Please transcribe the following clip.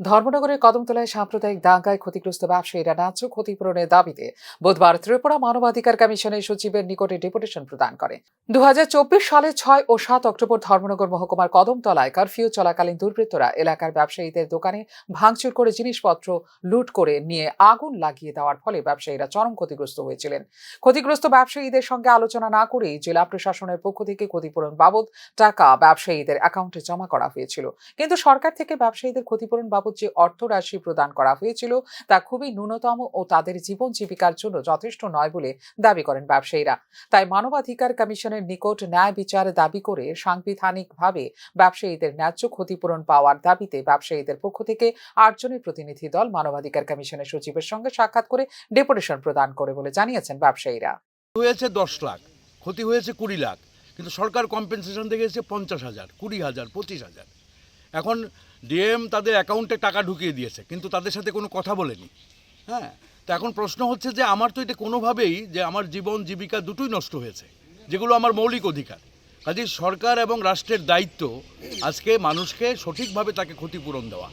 ধর্মনগরের কদমতলায় সাম্প্রদায়িক দাঙ্গায় ক্ষতিগ্রস্ত ব্যবসায়ীরা ন্যায্য ক্ষতিপূরণের দাবিতে বুধবার ত্রিপুরা মানবাধিকার কমিশনের সচিবের নিকটে ডেপুটেশন প্রদান করে। দু সালে ছয় ও সাত অক্টোবর ধর্মনগর মহকুমার কদমতলায় কারফিউ চলাকালীন দুর্বৃত্তরা এলাকার ব্যবসায়ীদের দোকানে ভাঙচুর করে জিনিসপত্র লুট করে নিয়ে আগুন লাগিয়ে দেওয়ার ফলে ব্যবসায়ীরা চরম ক্ষতিগ্রস্ত হয়েছিলেন। ক্ষতিগ্রস্ত ব্যবসায়ীদের সঙ্গে আলোচনা না করেই জেলা প্রশাসনের পক্ষ থেকে ক্ষতিপূরণ বাবদ টাকা ব্যবসায়ীদের অ্যাকাউন্টে জমা করা হয়েছিল। কিন্তু সরকার থেকে ব্যবসায়ীদের ক্ষতিপূরণ বাবদ যে অর্থ রাশি প্রদান করা হয়েছিল। তা খুবই ন্যূনতম ও তাদের জীবন জীবিকার জন্য যথেষ্ট নয় বলে দাবি করেন ব্যবসায়ীরা। তাই মানবাধিকার কমিশনের নিকট ন্যায় বিচার দাবি করে সাংবিধানিকভাবে ব্যবসায়ীদের ন্যায্য ক্ষতিপূরণ পাওয়ার দাবিতে ব্যবসায়ীদের পক্ষ থেকে আটজনের প্রতিনিধি দল মানবাধিকার কমিশনের সচিবের সঙ্গে সাক্ষাৎ করে ডেপুটেশন প্রদান করে বলে জানিয়েছেন ব্যবসায়ীরা। হয়েছে দশ লাখ, ক্ষতি হয়েছে কুড়ি লাখ, কিন্তু সরকার কম্পেনসেশন দেখেছে পঞ্চাশ হাজার, কুড়ি হাজার, পঁচিশ হাজার। এখন ডিএম তাদের অ্যাকাউন্টে টাকা ঢুকিয়ে দিয়েছে, কিন্তু তাদের সাথে কোনো কথা বলেনি। হ্যাঁ? তো এখন প্রশ্ন হচ্ছে যে আমার তো এটা কোনোভাবেই যে আমার জীবন, জীবিকা দুটোই নষ্ট হয়েছে, যেগুলো আমার মৌলিক অধিকার। কাজে সরকার এবং রাষ্ট্রের দায়িত্ব আজকে মানুষকে সঠিকভাবে তাকে ক্ষতিপূরণ দেওয়া।